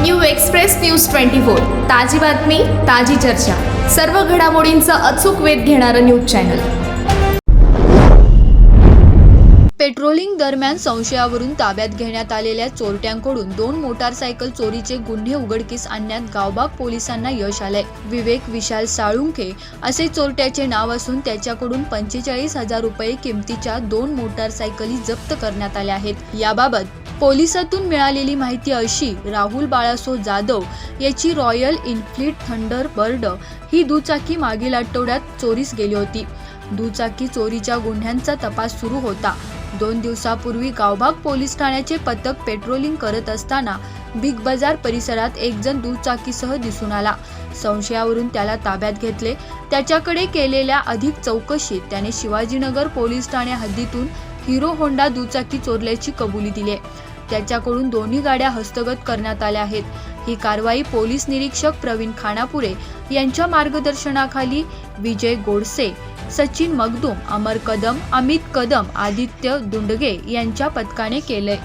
New express news twenty four. ताजी बातमी ताजी चर्चा. सर्व घडामोडींचा अचूक वेध घेणारं न्यूज चॅनल. पेट्रोलिंग दरम्यान संशयावरून ताब्यात घेण्यात आलेल्या चोरट्यांकडून दोन मोटारसायकल चोरीचे गुन्हे उघडकीस आणण्यात गावबाग पोलिसांना यश आलंय. विवेक विशाल साळुंखे असे चोरट्याचे नाव असून त्याच्याकडून पंचेचाळीस हजार रुपये किमतीच्या दोन मोटारसायकली जप्त करण्यात आल्या आहेत. याबाबत पोलिसातून मिळालेली माहिती अशी राहुल बाळासो जाधव याची रॉयल इन्फ्लिट थंडर बर्ड ही दुचाकी मागील आठवड्यात चोरीस गेली होती. दुचाकी चोरीच्या गुन्ह्यांचा तपास सुरू होता. दोन दिवसापूर्वी गावभाग पोलीस ठाण्याचे पथक पेट्रोलिंग करत असताना बिग बाजार परिसरात एक जण दुचाकीसह दिसून आला. संशयावरून त्याला ताब्यात घेतले. त्याच्याकडे केलेल्या अधिक चौकशीत त्याने शिवाजीनगर पोलीस ठाणे हद्दीतून हिरो होंडा दुचाकी चोरल्याची कबुली दिली त्याच्याकडून दोन्ही गाड्या हस्तगत करण्यात आल्या आहेत. ही कारवाई पोलीस निरीक्षक प्रवीण खानापुरे यांच्या मार्गदर्शनाखाली विजय गोडसे सचिन मगदूम अमर कदम अमित कदम आदित्य दुंडगे यांच्या पथकाने केलंय.